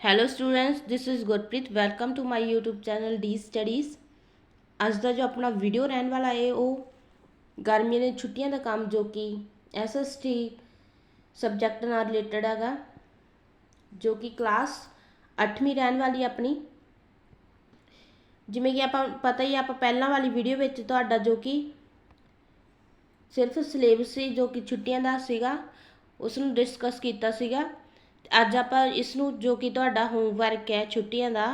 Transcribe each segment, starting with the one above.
Hello students this is Gurpreet welcome to my YouTube channel D studies ਅੱਜ ਦਾ ਜੋ ਆਪਣਾ ਵੀਡੀਓ ਰਹਿਣ ਵਾਲਾ ਹੈ ਉਹ ਗਰਮੀਆਂ ਦੀਆਂ ਛੁੱਟੀਆਂ ਦਾ ਕੰਮ ਜੋ ਕਿ ਐਸਐਸਟੀ ਸਬਜੈਕਟ ਨਾਲ ਰਿਲੇਟਡ ਹੈਗਾ ਜੋ ਕਿ ਕਲਾਸ 8ਵੀਂ ਰਹਿਣ ਵਾਲੀ ਆਪਣੀ। ਜਿਵੇਂ ਕਿ ਆਪਾਂ ਪਤਾ ਹੀ ਆ, ਆਪਾਂ ਪਹਿਲਾਂ ਵਾਲੀ ਵੀਡੀਓ ਵਿੱਚ ਤੁਹਾਡਾ ਜੋ ਕਿ ਸਿਰਫ ਸਿਲੇਬਸ ਸੀ ਜੋ ਕਿ ਛੁੱਟੀਆਂ ਦਾ ਸੀਗਾ ਉਸ ਨੂੰ ਡਿਸਕਸ ਕੀਤਾ ਸੀਗਾ। ਅੱਜ ਆਪਾਂ ਇਸ ਨੂੰ ਜੋ ਕਿ ਤੁਹਾਡਾ ਹੋਮਵਰਕ ਹੈ ਛੁੱਟੀਆਂ ਦਾ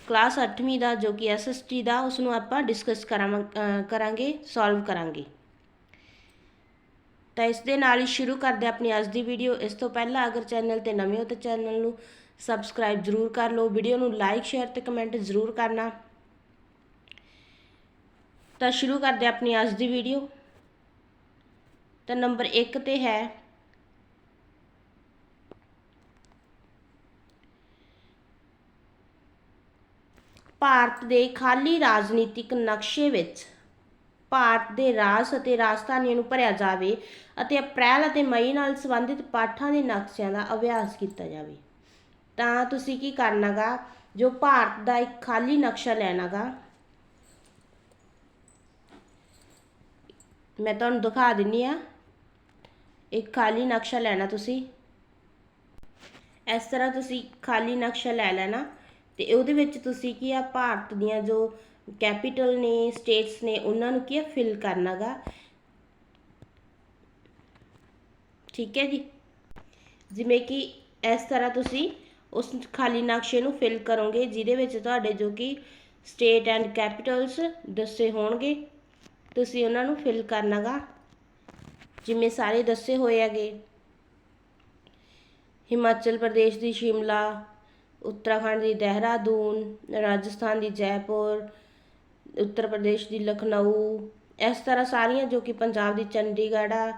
ਕਲਾਸ 8ਵੀਂ ਦਾ ਜੋ ਕਿ ਐਸਐਸਟੀ ਦਾ ਉਸ ਨੂੰ ਆਪਾਂ ਡਿਸਕਸ ਕਰਾਂਗੇ ਸੋਲਵ ਕਰਾਂਗੇ। ਤਾਂ ਇਸ ਦੇ ਨਾਲ ਹੀ ਸ਼ੁਰੂ ਕਰਦੇ ਆਪਣੀ ਅੱਜ ਦੀ ਵੀਡੀਓ ਇਸ ਤੋਂ ਪਹਿਲਾਂ ਅਗਰ ਚੈਨਲ ਤੇ ਨਵੇਂ ਹੋ ਤਾਂ ਚੈਨਲ ਨੂੰ ਸਬਸਕ੍ਰਾਈਬ ਜ਼ਰੂਰ ਕਰ ਲਓ। ਵੀਡੀਓ ਨੂੰ ਲਾਈਕ ਸ਼ੇਅਰ ਤੇ ਕਮੈਂਟ ਜ਼ਰੂਰ ਕਰਨਾ। ਤਾਂ ਸ਼ੁਰੂ ਕਰਦੇ ਆਪਣੀ ਅੱਜ ਦੀ ਵੀਡੀਓ ਤਾਂ ਨੰਬਰ 1 ਤੇ ਹੈ ਭਾਰਤ ਦੇ ਖਾਲੀ ਰਾਜਨੀਤਿਕ ਨਕਸ਼ੇ ਵਿੱਚ ਭਾਰਤ ਦੇ ਰਾਜ ਅਤੇ ਰਾਜਧਾਨੀਆਂ ਨੂੰ ਭਰਿਆ ਜਾਵੇ ਅਤੇ ਅਪ੍ਰੈਲ ਅਤੇ ਮਈ ਨਾਲ ਸੰਬੰਧਿਤ ਪਾਠਾਂ ਦੇ ਨਕਸ਼ਿਆਂ ਦਾ ਅਭਿਆਸ ਕੀਤਾ ਜਾਵੇ। ਤਾਂ ਤੁਸੀਂ ਕੀ ਕਰਨਾਗਾ? ਜੋ ਭਾਰਤ ਦਾ ਇੱਕ ਖਾਲੀ ਨਕਸ਼ਾ ਲੈਣਾਗਾ। ਮੈਂ ਤੁਹਾਨੂੰ ਦਿਖਾ ਦਿੰਨੀ ਆ। ਇੱਕ ਖਾਲੀ ਨਕਸ਼ਾ ਲੈਣਾ ਤੁਸੀਂ। ਇਸ ਤਰ੍ਹਾਂ ਤੁਸੀਂ ਖਾਲੀ ਨਕਸ਼ਾ ਲੈ ਲੈਣਾ। ਤੇ ਉਹਦੇ ਵਿੱਚ ਤੁਸੀਂ ਕੀ ਆ, ਭਾਰਤ ਦੀਆਂ ਜੋ ਕੈਪੀਟਲ ਨੇ ਸਟੇਟਸ ਨੇ, ਉਹਨਾਂ ਨੂੰ ਕੀ ਆ ਫਿਲ ਕਰਨਾਗਾ। ਠੀਕ ਹੈ ਜੀ? ਜਿਵੇਂ ਕਿ ਇਸ ਤਰ੍ਹਾਂ ਤੁਸੀਂ ਉਸ ਖਾਲੀ ਨਕਸ਼ੇ ਨੂੰ ਫਿਲ ਕਰੋਗੇ, ਜਿਹਦੇ ਵਿੱਚ ਤੁਹਾਡੇ ਜੋ ਕਿ ਸਟੇਟ ਐਂਡ ਕੈਪੀਟਲਸ ਦੱਸੇ ਹੋਣਗੇ, ਤੁਸੀਂ ਉਹਨਾਂ ਨੂੰ ਫਿਲ ਕਰਨਾਗਾ। ਜਿਵੇਂ ਸਾਰੇ ਦੱਸੇ ਹੋਏ ਹੈਗੇ। ਹਿਮਾਚਲ ਪ੍ਰਦੇਸ਼ ਦੀ ਸ਼ਿਮਲਾ ਉੱਤਰਾਖੰਡ ਦੀ ਦੇਹਰਾਦੂਨ, ਰਾਜਸਥਾਨ ਦੀ ਜੈਪੁਰ, ਉੱਤਰ ਪ੍ਰਦੇਸ਼ ਦੀ ਲਖਨਊ, ਇਸ ਤਰ੍ਹਾਂ ਸਾਰੀਆਂ ਜੋ ਕਿ ਪੰਜਾਬ ਦੀ ਚੰਡੀਗੜ੍ਹ ਆ,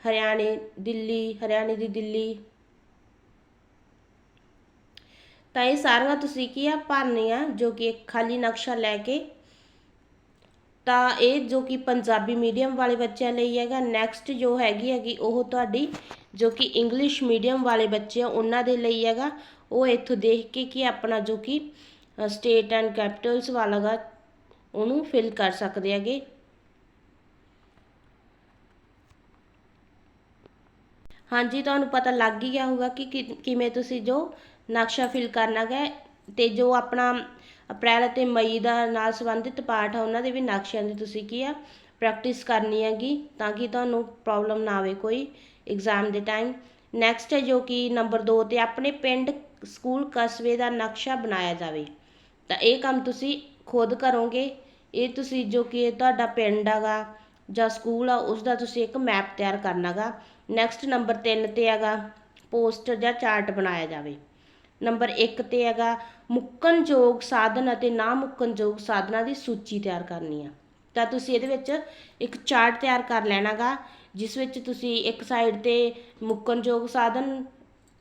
ਹਰਿਆਣੇ, ਦਿੱਲੀ, ਹਰਿਆਣੇ ਦੀ ਦਿੱਲੀ। ਤਾਂ ਇਹ ਸਾਰੀਆਂ ਤੁਸੀਂ ਕੀ ਆ, ਭਰਨੀਆਂ ਜੋ ਕਿ ਇੱਕ ਖਾਲੀ ਨਕਸ਼ਾ ਲੈ ਕੇ ਤਾਂ ਇਹ ਜੋ ਕਿ ਪੰਜਾਬੀ ਮੀਡੀਅਮ ਵਾਲੇ ਬੱਚਿਆਂ ਲਈ ਹੈਗਾ ਨੈਕਸਟ ਜੋ ਹੈਗੀ ਹੈਗੀ ਉਹ ਤੁਹਾਡੀ ਜੋ ਕਿ ਇੰਗਲਿਸ਼ ਮੀਡੀਅਮ ਵਾਲੇ ਬੱਚੇ ਆ, ਉਹਨਾਂ ਦੇ ਲਈ ਹੈਗਾ। ਉਹ ਇੱਥੋਂ ਦੇਖ ਕੇ ਕਿ ਆਪਣਾ ਜੋ ਕਿ ਸਟੇਟ ਐਂਡ ਕੈਪੀਟਲਸ ਵਾਲਾਗਾ ਉਹਨੂੰ ਫਿਲ ਕਰ ਸਕਦੇ ਹੈਗੇ। ਹਾਂਜੀ, ਤੁਹਾਨੂੰ ਪਤਾ ਲੱਗ ਹੀ ਗਿਆ ਹੋਊਗਾ ਕਿ ਕਿਵੇਂ ਤੁਸੀਂ ਜੋ ਨਕਸ਼ਾ ਫਿਲ ਕਰਨਾ ਹੈ ਤੇ ਜੋ ਆਪਣਾ ਅਪ੍ਰੈਲ ਅਤੇ ਮਈ ਦਾ ਨਾਲ ਸੰਬੰਧਿਤ ਪਾਠ ਆ, ਉਹਨਾਂ ਦੇ ਵੀ ਨਕਸ਼ਿਆਂ ਦੀ ਤੁਸੀਂ ਕੀ ਆ ਪ੍ਰੈਕਟਿਸ ਕਰਨੀ ਹੈਗੀ ਤਾਂ ਕਿ ਤੁਹਾਨੂੰ ਪ੍ਰੋਬਲਮ ਨਾ ਆਵੇ ਕੋਈ ਐਗਜ਼ਾਮ ਦੇ ਟਾਈਮ ਨੈਕਸਟ ਹੈ ਜੋ ਕਿ ਨੰਬਰ 2 ਤੇ ਆਪਣੇ ਪਿੰਡ ਸਕੂਲ ਕਸਬੇ ਦਾ ਨਕਸ਼ਾ ਬਣਾਇਆ ਜਾਵੇ। ਤਾਂ ਇਹ ਕੰਮ ਤੁਸੀਂ ਖੁਦ ਕਰੋਗੇ। ਇਹ ਤੁਸੀਂ ਜੋ ਕਿ ਤੁਹਾਡਾ ਪਿੰਡ ਹੈਗਾ ਜਾਂ ਸਕੂਲ ਆ ਉਸ ਦਾ ਤੁਸੀਂ ਇੱਕ ਮੈਪ ਤਿਆਰ ਕਰਨਾਗਾ। ਨੈਕਸਟ ਨੰਬਰ 3 ਤੇ ਹੈਗਾ ਪੋਸਟਰ ਜਾਂ ਚਾਰਟ ਬਣਾਇਆ ਜਾਵੇ। ਨੰਬਰ 1 ਤੇ ਹੈਗਾ, ਮੁੱਕਣਯੋਗ ਸਾਧਨ ਅਤੇ ਨਾ ਮੁੱਕਣਯੋਗ ਸਾਧਨਾਂ ਦੀ ਸੂਚੀ ਤਿਆਰ ਕਰਨੀ ਆ। ਤਾਂ ਤੁਸੀਂ ਇਹਦੇ ਵਿੱਚ ਇੱਕ ਚਾਰਟ ਤਿਆਰ ਕਰ ਲੈਣਾਗਾ, ਜਿਸ ਵਿੱਚ ਤੁਸੀਂ ਇੱਕ ਸਾਈਡ ਤੇ ਮੁੱਕਣਯੋਗ ਸਾਧਨ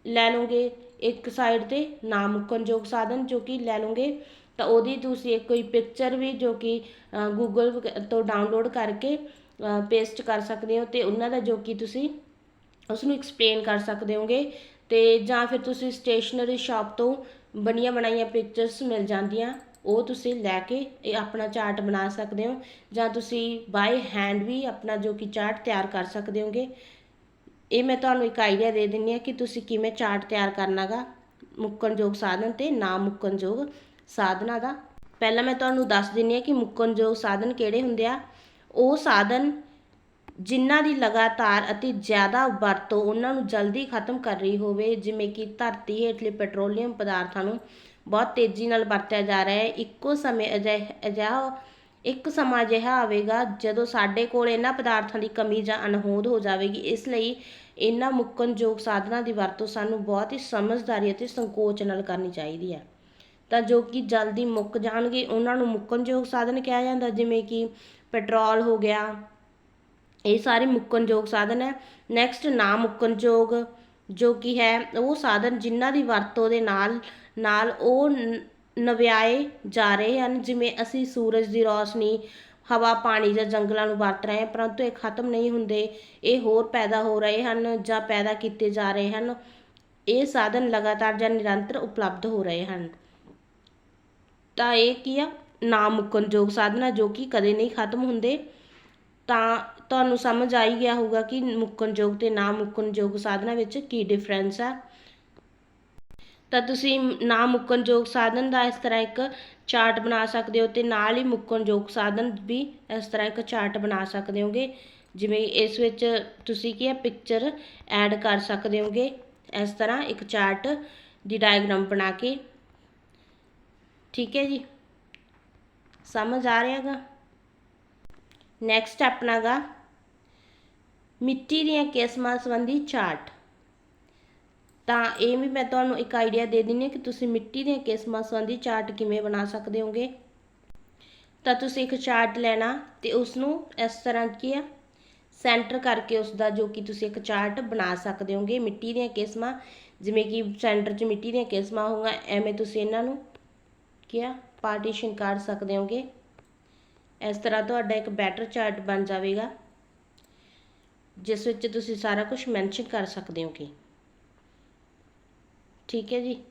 ਲੈ ਲਓਗੇ, ਇੱਕ ਸਾਈਡ ਤੇ ਨਾ ਮੁੱਕਣਯੋਗ ਸਾਧਨ ਜੋ ਕਿ ਲੈ ਲਓਗੇ। ਤਾਂ ਉਹਦੀ ਤੁਸੀਂ ਕੋਈ ਪਿਕਚਰ ਵੀ ਜੋ ਕਿ ਗੂਗਲ ਤੋਂ ਡਾਊਨਲੋਡ ਕਰਕੇ ਪੇਸਟ ਕਰ ਸਕਦੇ ਹੋ ਤੇ ਉਹਨਾਂ ਦਾ ਜੋ ਕਿ ਤੁਸੀਂ ਉਸ ਨੂੰ ਐਕਸਪਲੇਨ ਕਰ ਸਕਦੇ ਹੋਗੇ। ਤੇ ਜਾਂ ਫਿਰ ਤੁਸੀਂ ਸਟੇਸ਼ਨਰੀ ਸ਼ਾਪ ਤੋਂ ਬਣੀਆਂ ਬਣਾਈਆਂ ਪਿਕਚਰਸ ਮਿਲ ਜਾਂਦੀਆਂ, ਉਹ ਤੁਸੀਂ ਲੈ ਕੇ ਇਹ ਆਪਣਾ ਚਾਰਟ ਬਣਾ ਸਕਦੇ ਹੋ ਜਾਂ ਤੁਸੀਂ ਬਾਈ ਹੈਂਡ ਵੀ ਆਪਣਾ ਜੋ ਕਿ ਚਾਰਟ ਤਿਆਰ ਕਰ ਸਕਦੇ ਹੋਗੇ। ਇਹ ਮੈਂ ਤੁਹਾਨੂੰ ਇੱਕ ਆਈਡੀਆ ਦੇ ਦਿੰਨੀ ਆ ਕਿ ਤੁਸੀਂ ਕਿਵੇਂ ਚਾਰਟ ਤਿਆਰ ਕਰਨਾਗਾ ਮੁੱਕਣਯੋਗ ਸਾਧਨ ਤੇ ਨਾ ਮੁੱਕਣਯੋਗ ਸਾਧਨਾਂ ਦਾ। ਪਹਿਲਾਂ ਮੈਂ ਤੁਹਾਨੂੰ ਦੱਸ ਦਿੰਨੀ ਆ ਕਿ ਮੁੱਕਣਯੋਗ ਸਾਧਨ ਕਿਹੜੇ ਹੁੰਦੇ ਆ। ਉਹ ਸਾਧਨ ਜਿਨ੍ਹਾਂ ਦੀ ਲਗਾਤਾਰ ਅਤੇ ਜ਼ਿਆਦਾ ਵਰਤੋਂ ਉਹਨਾਂ ਨੂੰ ਜਲਦੀ ਖਤਮ ਕਰ ਰਹੀ ਹੋਵੇ, ਜਿਵੇਂ ਕਿ ਧਰਤੀ ਹੇਠਲੇ ਪੈਟਰੋਲੀਅਮ ਪਦਾਰਥਾਂ ਨੂੰ ਬਹੁਤ ਤੇਜ਼ੀ ਨਾਲ ਵਰਤਿਆ ਜਾ ਰਿਹਾ ਹੈ। ਇੱਕੋ ਸਮੇਂ ਅਜਿਹਾ ਇੱਕ ਸਮਾਂ ਅਜਿਹਾ ਆਵੇਗਾ ਜਦੋਂ ਸਾਡੇ ਕੋਲ ਇਹਨਾਂ ਪਦਾਰਥਾਂ ਦੀ ਕਮੀ ਜਾਂ ਅਣਹੋਂਦ ਹੋ ਜਾਵੇਗੀ। ਇਸ ਲਈ ਇਹਨਾਂ ਮੁੱਕਣਯੋਗ ਸਾਧਨਾਂ ਦੀ ਵਰਤੋਂ ਸਾਨੂੰ ਬਹੁਤ ਹੀ ਸਮਝਦਾਰੀ ਅਤੇ ਸੰਕੋਚ ਨਾਲ ਕਰਨੀ ਚਾਹੀਦੀ ਹੈ। ਤਾਂ ਜੋ ਕਿ ਜਲਦੀ ਮੁੱਕ ਜਾਣਗੇ, ਉਹਨਾਂ ਨੂੰ ਮੁੱਕਣਯੋਗ ਸਾਧਨ ਕਿਹਾ ਜਾਂਦਾ, ਜਿਵੇਂ ਕਿ ਪੈਟਰੋਲ ਹੋ ਗਿਆ ਇਹ ਸਾਰੇ ਮੁੱਕਣਯੋਗ ਸਾਧਨ ਹੈ। ਨੈਕਸਟ ਨਾ ਮੁੱਕਣਯੋਗ ਜੋ ਕਿ ਹੈ, ਉਹ ਸਾਧਨ ਜਿਨ੍ਹਾਂ ਦੀ ਵਰਤੋਂ ਦੇ ਨਾਲ ਨਾਲ ਉਹ ਨਵਿਆਏ ਜਾ ਰਹੇ ਹਨ। ਜਿਵੇਂ ਅਸੀਂ ਸੂਰਜ ਦੀ ਰੋਸ਼ਨੀ, ਹਵਾ, ਪਾਣੀ ਜਾਂ ਜੰਗਲਾਂ ਨੂੰ ਵਰਤ ਰਹੇ ਹਾਂ, ਪਰੰਤੂ ਇਹ ਖਤਮ ਨਹੀਂ ਹੁੰਦੇ। ਇਹ ਹੋਰ ਪੈਦਾ ਹੋ ਰਹੇ ਹਨ ਜਾਂ ਪੈਦਾ ਕੀਤੇ ਜਾ ਰਹੇ ਹਨ। ਇਹ ਸਾਧਨ ਲਗਾਤਾਰ ਜਾਂ ਨਿਰੰਤਰ ਉਪਲਬਧ ਹੋ ਰਹੇ ਹਨ। ਤਾਂ ਇਹ ਕੀ ਆ? ਨਾ ਮੁੱਕਣਯੋਗ ਸਾਧਨ ਆ ਜੋ ਕਿ ਕਦੇ ਨਹੀਂ ਖਤਮ ਹੁੰਦੇ। ਤਾਂ ਤੁਹਾਨੂੰ ਸਮਝ ਆ ਹੀ ਗਿਆ ਹੋਊਗਾ ਕਿ ਮੁੱਕਣਯੋਗ ਤੇ ਨਾ ਮੁੱਕਣਯੋਗ ਸਾਧਨਾਂ ਵਿੱਚ ਕੀ ਡਿਫਰੈਂਸ ਆ। ਤਾਂ ਤੁਸੀਂ ਨਾ ਮੁੱਕਣਯੋਗ ਸਾਧਨ ਦਾ ਇਸ ਤਰ੍ਹਾਂ ਇੱਕ ਚਾਰਟ ਬਣਾ ਸਕਦੇ ਹੋ ਤੇ ਨਾਲ ਹੀ ਮੁੱਕਣਯੋਗ ਸਾਧਨ ਵੀ ਇਸ ਤਰ੍ਹਾਂ ਇੱਕ ਚਾਰਟ ਬਣਾ ਸਕਦੇ ਹੋਗੇ। ਜਿਵੇਂ ਇਸ ਵਿੱਚ ਤੁਸੀਂ ਕੀ ਹੈ ਪਿਕਚਰ ਐਡ ਕਰ ਸਕਦੇ ਹੋਗੇ। ਇਸ ਤਰ੍ਹਾਂ ਇੱਕ ਚਾਰਟ ਦੀ ਡਾਇਗਰਾਮ ਬਣਾ ਕੇ। ਠੀਕ ਹੈ ਜੀ। ਸਮਝ ਆ ਰਿਹਾ ਗਾ ਨੈਕਸਟ ਆਪਣਾ ਗਾ ਮਿੱਟੀ ਦੀਆਂ ਕਿਸਮਾਂ ਸੰਬੰਧੀ ਚਾਰਟ। ਤਾਂ ਇਹ ਵੀ ਮੈਂ ਤੁਹਾਨੂੰ ਇੱਕ ਆਈਡੀਆ ਦੇ ਦਿੰਨੀ ਹਾਂ ਕਿ ਤੁਸੀਂ ਮਿੱਟੀ ਦੀਆਂ ਕਿਸਮਾਂ ਸੰਬੰਧੀ ਚਾਰਟ ਕਿਵੇਂ ਬਣਾ ਸਕਦੇ ਹੋਗੇ। ਤਾਂ ਤੁਸੀਂ ਇੱਕ ਚਾਰਟ ਲੈਣਾ ਤੇ ਉਸ ਨੂੰ ਇਸ ਤਰ੍ਹਾਂ ਕੀ ਆ? ਸੈਂਟਰ ਕਰਕੇ ਉਸ ਦਾ ਜੋ ਕਿ ਤੁਸੀਂ ਇੱਕ ਚਾਰਟ ਬਣਾ ਸਕਦੇ ਹੋਗੇ ਮਿੱਟੀ ਦੀਆਂ ਕਿਸਮਾਂ। ਜਿਵੇਂ ਕਿ ਸੈਂਟਰ 'ਚ ਮਿੱਟੀ ਦੀਆਂ ਕਿਸਮਾਂ ਹੋਊਗਾ, ਐਵੇਂ ਤੁਸੀਂ ਇਹਨਾਂ ਨੂੰ ਕੀ ਆ? ਪਾਰਟੀਸ਼ਨ ਕਰ ਸਕਦੇ ਹੋਗੇ। ਇਸ ਤਰ੍ਹਾਂ ਤੁਹਾਡਾ ਇੱਕ ਬੈਟਰ ਚਾਰਟ ਬਣ ਜਾਵੇਗਾ, ਜਿਸ ਵਿੱਚ ਤੁਸੀਂ ਸਾਰਾ ਕੁਝ ਮੈਂਸ਼ਨ ਕਰ ਸਕਦੇ ਹੋ ਕਿ। ਠੀਕ ਹੈ ਜੀ।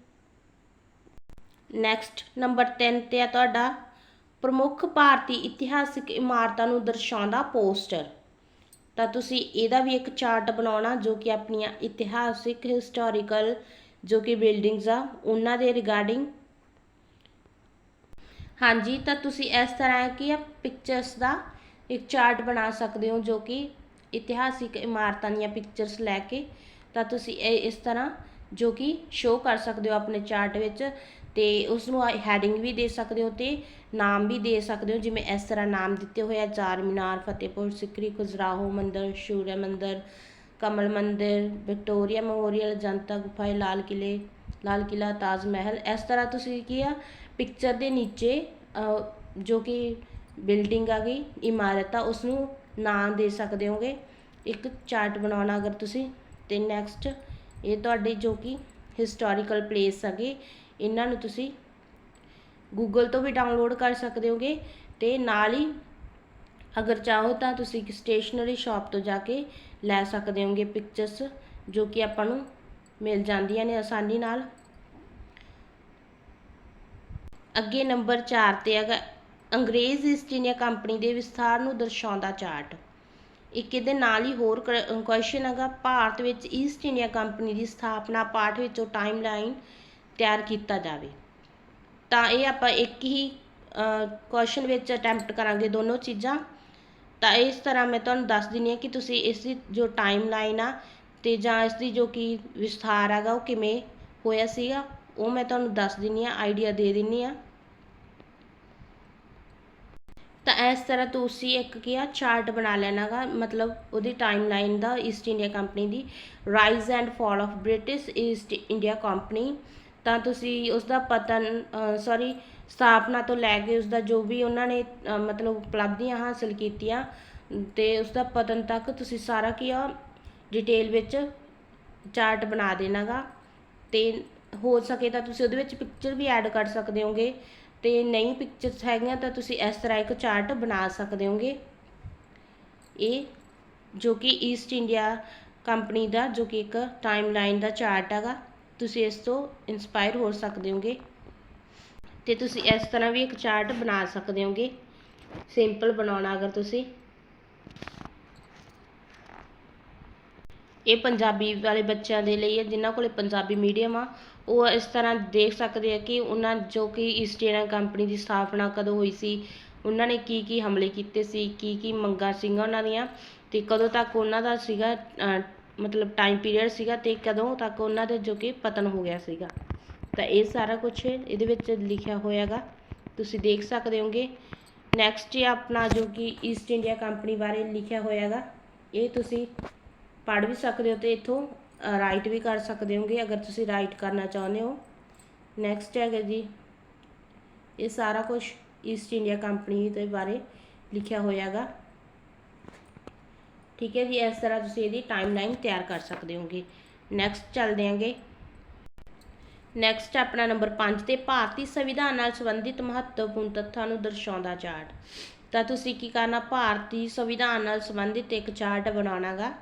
ਨੈਕਸਟ ਨੰਬਰ 3 ਤੇ ਆ ਤੁਹਾਡਾ ਪ੍ਰਮੁੱਖ ਭਾਰਤੀ ਇਤਿਹਾਸਿਕ ਇਮਾਰਤਾਂ ਨੂੰ ਦਰਸਾਉਂਦਾ ਪੋਸਟਰ ਤਾਂ ਤੁਸੀਂ ਇਹਦਾ ਵੀ ਇੱਕ ਚਾਰਟ ਬਣਾਉਣਾ ਜੋ ਕਿ ਆਪਣੀਆਂ ਇਤਿਹਾਸਿਕ ਹਿਸਟੋਰੀਕਲ ਜੋ ਕਿ ਬਿਲਡਿੰਗਸ ਆ, ਉਹਨਾਂ ਦੇ ਰਿਗਾਰਡਿੰਗ ਹਾਂਜੀ, ਤਾਂ ਤੁਸੀਂ ਇਸ ਤਰ੍ਹਾਂ ਕੀ ਆ ਪਿਕਚਰਸ ਦਾ ਇੱਕ ਚਾਰਟ ਬਣਾ ਸਕਦੇ ਹੋ ਜੋ ਕਿ ਇਤਿਹਾਸਿਕ ਇਮਾਰਤਾਂ ਦੀਆਂ ਪਿਕਚਰਸ ਲੈ ਕੇ, ਤਾਂ ਤੁਸੀਂ ਇਹ ਇਸ ਤਰ੍ਹਾਂ ਜੋ ਕਿ ਸ਼ੋ ਕਰ ਸਕਦੇ ਹੋ ਆਪਣੇ ਚਾਰਟ ਵਿੱਚ ਤੇ ਉਸ ਨੂੰ ਹੈਡਿੰਗ ਵੀ ਦੇ ਸਕਦੇ ਹੋ ਤੇ ਨਾਮ ਵੀ ਦੇ ਸਕਦੇ ਹੋ, ਜਿਵੇਂ ਇਸ ਤਰ੍ਹਾਂ ਨਾਮ ਦਿੱਤੇ ਹੋਏ ਆ, ਚਾਰ ਮੀਨਾਰ, ਫਤਿਹਪੁਰ, ਸਿਕਰੀ ਖੁਜਰਾਹੋ ਮੰਦਰ, ਸ਼ੂਰਿਆ ਮੰਦਰ, ਕਮਲ ਮੰਦਰ, ਵਿਕਟੋਰੀਆ ਮੈਮੋਰੀਅਲ ਜਨਤਾ ਗੁਫਾ, ਲਾਲ ਕਿਲੇ ਲਾਲ ਕਿਲਾ ਤਾਜ ਮਹਿਲ, ਇਸ ਤਰ੍ਹਾਂ ਤੁਸੀਂ ਕੀ ਆ ਪਿਕਚਰ ਦੇ ਨੀਚੇ ਜੋ ਕਿ ਬਿਲਡਿੰਗ ਆ ਗਈ, ਇਮਾਰਤ ਆ ਉਸ ਨੂੰ ਨਾਂ ਦੇ ਸਕਦੇ ਹੋਗੇ। ਇੱਕ ਚਾਰਟ ਬਣਾਉਣਾ ਅਗਰ ਤੁਸੀਂ, ਤੇ ਨੈਕਸਟ ਇਹ ਤੁਹਾਡੇ ਜੋ ਕਿ ਹਿਸਟੋਰੀਕਲ ਪਲੇਸ ਹੈਗੇ, ਇਹਨਾਂ ਨੂੰ ਤੁਸੀਂ ਗੂਗਲ ਤੋਂ ਵੀ ਡਾਊਨਲੋਡ ਕਰ ਸਕਦੇ ਹੋਗੇ ਤੇ ਨਾਲ ਹੀ ਅਗਰ ਚਾਹੋ ਤਾਂ ਤੁਸੀਂ ਇੱਕ ਸਟੇਸ਼ਨਰੀ ਸ਼ਾਪ ਤੋਂ ਜਾ ਕੇ ਲੈ ਸਕਦੇ ਹੋਗੇ ਪਿਕਚਰਸ ਜੋ ਕਿ ਆਪਾਂ ਨੂੰ ਮਿਲ ਜਾਂਦੀਆਂ ਨੇ ਆਸਾਨੀ ਨਾਲ। ਅੱਗੇ ਨੰਬਰ 4 ਤੇ ਹੈਗਾ, ਅੰਗਰੇਜ਼ ਈਸਟ ਇੰਡੀਆ ਕੰਪਨੀ ਦੇ ਵਿਸਥਾਰ ਨੂੰ ਦਰਸਾਉਂਦਾ ਚਾਰਟ। ਇੱਕ ਇਹਦੇ ਨਾਲ ਹੀ ਹੋਰ ਕੁਐਸਚਨ ਹੈਗਾ, ਭਾਰਤ ਵਿੱਚ ਈਸਟ ਇੰਡੀਆ ਕੰਪਨੀ ਦੀ ਸਥਾਪਨਾ ਪਾਠ ਵਿੱਚੋਂ ਟਾਈਮਲਾਈਨ ਤਿਆਰ ਕੀਤਾ ਜਾਵੇ। ਤਾਂ ਇਹ ਆਪਾਂ ਇੱਕ ਹੀ ਕੁਐਸਚਨ ਵਿੱਚ ਅਟੈਂਪਟ ਕਰਾਂਗੇ ਦੋਨੋਂ ਚੀਜ਼ਾਂ। ਤਾਂ ਇਸ ਤਰ੍ਹਾਂ ਮੈਂ ਤੁਹਾਨੂੰ ਦੱਸ ਦਿੰਨੀ ਆ ਕਿ ਤੁਸੀਂ ਇਸ ਦੀ ਜੋ ਟਾਈਮਲਾਈਨ ਆ ਤੇ ਜਾਂ ਇਸ ਦੀ ਜੋ ਕਿ ਵਿਸਥਾਰ ਹੈਗਾ, ਉਹ ਕਿਵੇਂ ਹੋਇਆ ਸੀਗਾ। ਉਹ ਮੈਂ ਤੁਹਾਨੂੰ ਦੱਸ ਦਿੰਨੀ ਆ ਆਈਡੀਆ ਦੇ ਦਿੰਨੀ ਆ ਤਾਂ ਇਸ ਤਰ੍ਹਾਂ ਤੁਸੀਂ ਇੱਕ ਕੀ ਆ ਚਾਰਟ ਬਣਾ ਲੈਣਾਗਾ ਮਤਲਬ ਉਹਦੀ ਟਾਈਮਲਾਈਨ ਦਾ East India Company the. Rise and fall of British East India Company ਤਾਂ ਤੁਸੀਂ ਉਸ ਦਾ ਪਤਨ ਸੌਰੀ ਸਥਾਪਨਾ ਤੋਂ ਲੈ ਕੇ ਉਸ ਦਾ ਜੋ ਵੀ ਉਹਨਾਂ ਨੇ ਮਤਲਬ ਉਪਲਬਧੀਆਂ ਹਾਸਲ ਕੀਤੀਆਂ, ਤੇ ਉਸ ਦਾ ਪਤਨ ਤੱਕ ਤੁਸੀਂ ਸਾਰਾ ਕੀ ਆ ਡਿਟੇਲ ਵਿੱਚ ਚਾਰਟ ਬਣਾ ਦੇਣਾਗਾ ਤੇ ਹੋ ਸਕੇ ਤਾਂ ਤੁਸੀਂ ਉਹਦੇ ਵਿੱਚ ਪਿਕਚਰ ਵੀ ਐਡ ਕਰ ਸਕਦੇ ਹੋਗੇ। ਤੇ ਨਹੀਂ ਪਿਕਚਰਸ ਹੈਗੀਆਂ ਤਾਂ ਤੁਸੀਂ ਇਸ ਤਰ੍ਹਾਂ ਇੱਕ ਚਾਰਟ ਬਣਾ ਸਕਦੇ ਹੋਗੇ। ਇਹ ਜੋ ਕਿ ਈਸਟ ਇੰਡੀਆ ਕੰਪਨੀ ਦਾ ਜੋ ਕਿ ਇੱਕ ਟਾਈਮ ਲਾਈਨ ਦਾ ਚਾਰਟ ਹੈਗਾ, ਤੁਸੀਂ ਇਸ ਤੋਂ ਇਨਸਪਾਇਰ ਹੋ ਸਕਦੇ ਹੋਗੇ। ਤੇ ਤੁਸੀਂ ਇਸ ਤਰ੍ਹਾਂ ਵੀ ਇੱਕ ਚਾਰਟ ਬਣਾ ਸਕਦੇ ਹੋਗੇ। ਸਿੰਪਲ ਬਣਾਉਣਾ ਅਗਰ ਤੁਸੀਂ। ਇਹ ਪੰਜਾਬੀ ਵਾਲੇ ਬੱਚਿਆਂ ਦੇ ਲਈ ਹੈ, ਜਿਨ੍ਹਾਂ ਕੋਲ ਪੰਜਾਬੀ ਮੀਡੀਅਮ ਆ, ਉਹ ਇਸ ਤਰ੍ਹਾਂ ਦੇਖ ਸਕਦੇ ਆ ਕਿ ਉਹਨਾਂ ਜੋ ਕਿ ਈਸਟ ਇੰਡੀਆ ਕੰਪਨੀ ਦੀ ਸਥਾਪਨਾ ਕਦੋਂ ਹੋਈ ਸੀ, ਉਹਨਾਂ ਨੇ ਕੀ ਕੀ ਹਮਲੇ ਕੀਤੇ ਸੀ, ਕੀ ਕੀ ਮੰਗਾਂ ਸੀਗੀਆਂ ਉਹਨਾਂ ਦੀਆਂ, ਤੇ ਕਦੋਂ ਤੱਕ ਉਹਨਾਂ ਦਾ ਸੀਗਾ ਮਤਲਬ ਟਾਈਮ ਪੀਰੀਅਡ ਸੀਗਾ ਤੇ ਕਦੋਂ ਤੱਕ ਉਹਨਾਂ ਦੇ ਜੋ ਕਿ ਪਤਨ ਹੋ ਗਿਆ ਸੀਗਾ। ਤਾਂ ਇਹ ਸਾਰਾ ਕੁਝ ਇਹਦੇ ਵਿੱਚ ਲਿਖਿਆ ਹੋਇਆਗਾ ਤੁਸੀਂ ਦੇਖ ਸਕਦੇ ਹੋਗੇ। ਨੈਕਸਟ ਹੈ ਆਪਣਾ ਜੋ ਕਿ ਈਸਟ ਇੰਡੀਆ ਕੰਪਨੀ ਬਾਰੇ ਲਿਖਿਆ ਹੋਇਆਗਾ ਇਹ ਤੁਸੀਂ ਪੜ੍ਹ ਵੀ ਸਕਦੇ ਹੋ ਤੇ ਇਥੋਂ ਰਾਈਟ ਵੀ ਕਰ ਸਕਦੇ ਹੋਗੇ, ਅਗਰ ਤੁਸੀਂ ਰਾਈਟ ਕਰਨਾ ਚਾਹੁੰਦੇ ਹੋ। ਨੈਕਸਟ ਹੈਗਾ ਜੀ, ਇਹ ਸਾਰਾ ਕੁਝ ਈਸਟ ਇੰਡੀਆ ਕੰਪਨੀ ਦੇ ਬਾਰੇ ਲਿਖਿਆ ਹੋਇਆਗਾ। ਠੀਕ ਹੈ ਜੀ, ਇਸ ਤਰ੍ਹਾਂ ਤੁਸੀਂ ਇਹਦੀ ਟਾਈਮਲਾਈਨ ਤਿਆਰ ਕਰ ਸਕਦੇ ਹੋਗੇ। ਨੈਕਸਟ ਚੱਲਦੇ ਆਂਗੇ ਨੈਕਸਟ ਆਪਣਾ ਨੰਬਰ 5 ਤੇ ਭਾਰਤੀ ਸੰਵਿਧਾਨ ਨਾਲ ਸੰਬੰਧਿਤ ਮਹੱਤਵਪੂਰਨ ਤੱਥਾਂ ਨੂੰ ਦਰਸਾਉਂਦਾ ਚਾਰਟ ਤਾਂ ਤੁਸੀਂ ਕੀ ਕਰਨਾ, ਭਾਰਤੀ ਸੰਵਿਧਾਨ ਨਾਲ ਸੰਬੰਧਿਤ ਇੱਕ ਚਾਰਟ ਬਣਾਉਣਾਗਾ।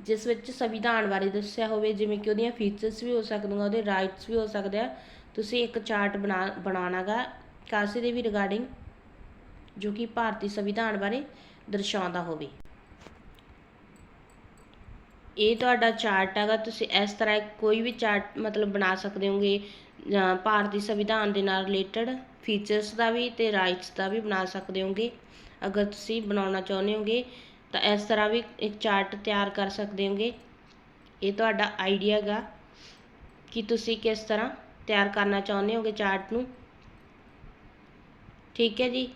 ਜਿਸ ਵਿੱਚ ਸੰਵਿਧਾਨ ਬਾਰੇ ਦੱਸਿਆ ਹੋਵੇ, ਜਿਵੇਂ ਕਿ ਉਹਦੀਆਂ ਫੀਚਰਸ ਵੀ ਹੋ ਸਕਦੀਆਂ, ਉਹਦੇ ਰਾਈਟਸ ਵੀ ਹੋ ਸਕਦੇ ਆ। ਤੁਸੀਂ ਇੱਕ ਚਾਰਟ ਬਣਾ, ਬਣਾਉਣਾਗਾ ਕਾਸੇ ਦੇ ਵੀ ਰਿਗਾਰਡਿੰਗ ਜੋ ਕਿ ਭਾਰਤੀ ਸੰਵਿਧਾਨ ਬਾਰੇ ਦਰਸਾਉਂਦਾ ਹੋਵੇ। ਇਹ ਤੁਹਾਡਾ ਚਾਰਟ ਹੈਗਾ, ਤੁਸੀਂ ਇਸ ਤਰ੍ਹਾਂ ਕੋਈ ਵੀ ਚਾਰਟ ਮਤਲਬ ਬਣਾ ਸਕਦੇ ਹੋਗੇ, ਜਾਂ ਭਾਰਤੀ ਸੰਵਿਧਾਨ ਦੇ ਨਾਲ ਰਿਲੇਟਡ ਫੀਚਰਸ ਦਾ ਵੀ ਤੇ ਰਾਈਟਸ ਦਾ ਵੀ ਬਣਾ ਸਕਦੇ ਹੋਗੇ। ਅਗਰ ਤੁਸੀਂ ਬਣਾਉਣਾ ਚਾਹੁੰਦੇ ਹੋਗੇ ਤਾਂ ਇਸ ਤਰ੍ਹਾਂ ਵੀ ਇੱਕ ਚਾਰਟ ਤਿਆਰ ਕਰ ਸਕਦੇ ਹੋਗੇ। ਇਹ ਤੁਹਾਡਾ ਆਈਡੀਆ ਹੈਗਾ ਕਿ ਤੁਸੀਂ ਕਿਸ ਤਰ੍ਹਾਂ ਤਿਆਰ ਕਰਨਾ ਚਾਹੁੰਦੇ ਹੋਗੇ ਚਾਰਟ ਨੂੰ। ਠੀਕ ਹੈ ਜੀ।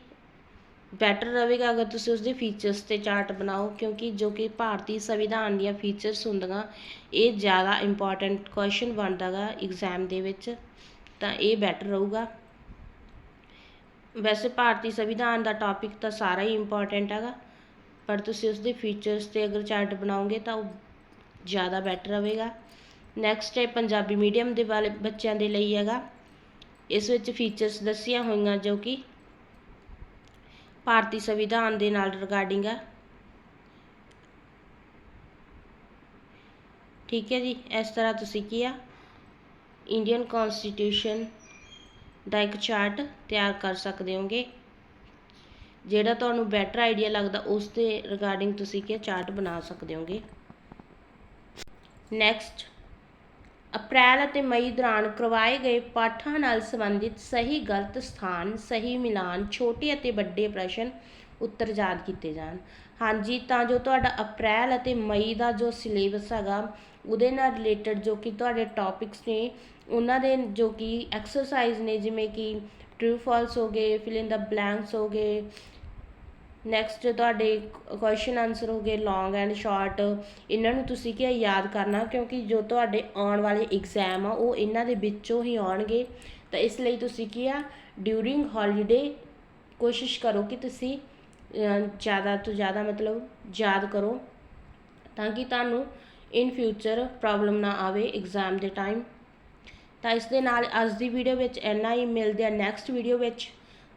ਬੈਟਰ ਰਹੇਗਾ ਅਗਰ ਤੁਸੀਂ ਉਸਦੇ ਫੀਚਰਸ ਤੇ ਚਾਰਟ ਬਣਾਓ, ਕਿਉਂਕਿ ਜੋ ਕਿ ਭਾਰਤੀ ਸੰਵਿਧਾਨ ਦੀਆਂ ਫੀਚਰਸ ਹੁੰਦੀਆਂ, ਇਹ ਜ਼ਿਆਦਾ ਇੰਪੋਰਟੈਂਟ ਕੁਐਸਚਨ ਬਣਦਾਗਾ ਐਗਜ਼ਾਮ ਦੇ ਵਿੱਚ, ਤਾਂ ਇਹ ਬੈਟਰ ਰਹੂਗਾ। ਵੈਸੇ ਭਾਰਤੀ ਸੰਵਿਧਾਨ ਦਾ ਟੌਪਿਕ ਤਾਂ ਸਾਰਾ ਹੀ ਇੰਪੋਰਟੈਂਟ ਹੈਗਾ। ਪਰ ਤੁਸੀਂ ਉਸਦੇ ਫੀਚਰਸ ਤੇ ਅਗਰ ਚਾਰਟ ਬਣਾਓਗੇ ਤਾਂ ਉਹ ਜ਼ਿਆਦਾ ਬੈਟਰ ਰਹੇਗਾ। ਨੈਕਸਟ ਹੈ ਪੰਜਾਬੀ ਮੀਡੀਅਮ ਦੇ ਵਾਲੇ ਬੱਚਿਆਂ ਦੇ ਲਈ ਹੈਗਾ। ਇਸ ਵਿੱਚ ਫੀਚਰਸ ਦੱਸੀਆਂ ਹੋਈਆਂ ਜੋ ਕਿ ਭਾਰਤੀ ਸੰਵਿਧਾਨ ਦੇ ਨਾਲ ਰਿਗਾਰਡਿੰਗ ਆ। ਠੀਕ ਹੈ ਜੀ, ਇਸ ਤਰ੍ਹਾਂ ਤੁਸੀਂ ਕੀ ਆ? ਇੰਡੀਅਨ ਕਨਸਟੀਟਿਊਸ਼ਨ ਦਾ ਇੱਕ ਚਾਰਟ ਤਿਆਰ ਕਰ ਸਕਦੇ ਹੋਗੇ। ਜਿਹੜਾ ਤੁਹਾਨੂੰ ਬੈਟਰ ਆਈਡੀਆ ਲੱਗਦਾ, ਉਸ ਦੇ ਰਿਗਾਰਡਿੰਗ ਤੁਸੀਂ ਕੀ ਚਾਰਟ ਬਣਾ ਸਕਦੇ ਹੋਗੇ। ਨੈਕਸਟ ਅਪ੍ਰੈਲ ਅਤੇ ਮਈ ਦੌਰਾਨ ਕਰਵਾਏ ਗਏ ਪਾਠਾਂ ਨਾਲ ਸੰਬੰਧਿਤ ਸਹੀ ਗਲਤ ਸਥਾਨ, ਸਹੀ ਮਿਲਾਨ, ਛੋਟੇ ਅਤੇ ਵੱਡੇ ਪ੍ਰਸ਼ਨ ਉੱਤਰ ਯਾਦ ਕੀਤੇ ਜਾਣ। ਹਾਂਜੀ, ਤਾਂ ਜੋ ਤੁਹਾਡਾ ਅਪ੍ਰੈਲ ਅਤੇ ਮਈ ਦਾ ਜੋ ਸਿਲੇਬਸ ਹੈਗਾ, ਉਹਦੇ ਨਾਲ ਰਿਲੇਟਡ ਜੋ ਕਿ ਤੁਹਾਡੇ ਟੌਪਿਕਸ ਨੇ, ਉਹਨਾਂ ਦੇ ਜੋ ਕਿ ਐਕਸਰਸਾਈਜ਼ ਨੇ, ਜਿਵੇਂ ਕਿ ਟਰੂ ਫਾਲਸ ਹੋ ਗਏ ਫਿਲ ਇਨ ਦਾ ਬਲੈਂਕਸ ਹੋ ਗਏ ਨੈਕਸਟ ਤੁਹਾਡੇ ਕੁਐਸਚਨ ਆਨਸਰ ਹੋ ਗਏ ਲੌਂਗ ਐਂਡ ਸ਼ਾਰਟ ਇਹਨਾਂ ਨੂੰ ਤੁਸੀਂ ਕੀ ਯਾਦ ਕਰਨਾ? ਕਿਉਂਕਿ ਜੋ ਤੁਹਾਡੇ ਆਉਣ ਵਾਲੇ ਐਗਜ਼ਾਮ ਆ, ਉਹ ਇਹਨਾਂ ਦੇ ਵਿੱਚੋਂ ਹੀ ਆਉਣਗੇ। ਤਾਂ ਇਸ ਲਈ ਤੁਸੀਂ ਕੀ ਆ ਡਿਊਰਿੰਗ ਹੌਲੀਡੇ ਕੋਸ਼ਿਸ਼ ਕਰੋ ਕਿ ਤੁਸੀਂ ਜ਼ਿਆਦਾ ਤੋਂ ਜ਼ਿਆਦਾ ਮਤਲਬ ਯਾਦ ਕਰੋ, ਤਾਂ ਕਿ ਤੁਹਾਨੂੰ ਇਨ ਫਿਊਚਰ ਪ੍ਰੋਬਲਮ ਨਾ ਆਵੇ ਐਗਜ਼ਾਮ ਦੇ ਟਾਈਮ ਤਾਂ ਇਸ ਦੇ ਨਾਲ ਅੱਜ ਦੀ ਵੀਡੀਓ ਵਿੱਚ ਇੰਨਾ ਹੀ। ਮਿਲਦੇ ਆ ਨੈਕਸਟ ਵੀਡੀਓ ਵਿੱਚ।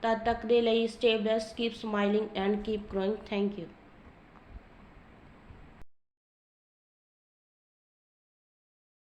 ਤਦ ਤੱਕ ਦੇ ਲਈ stay best keep smiling and keep growing thank you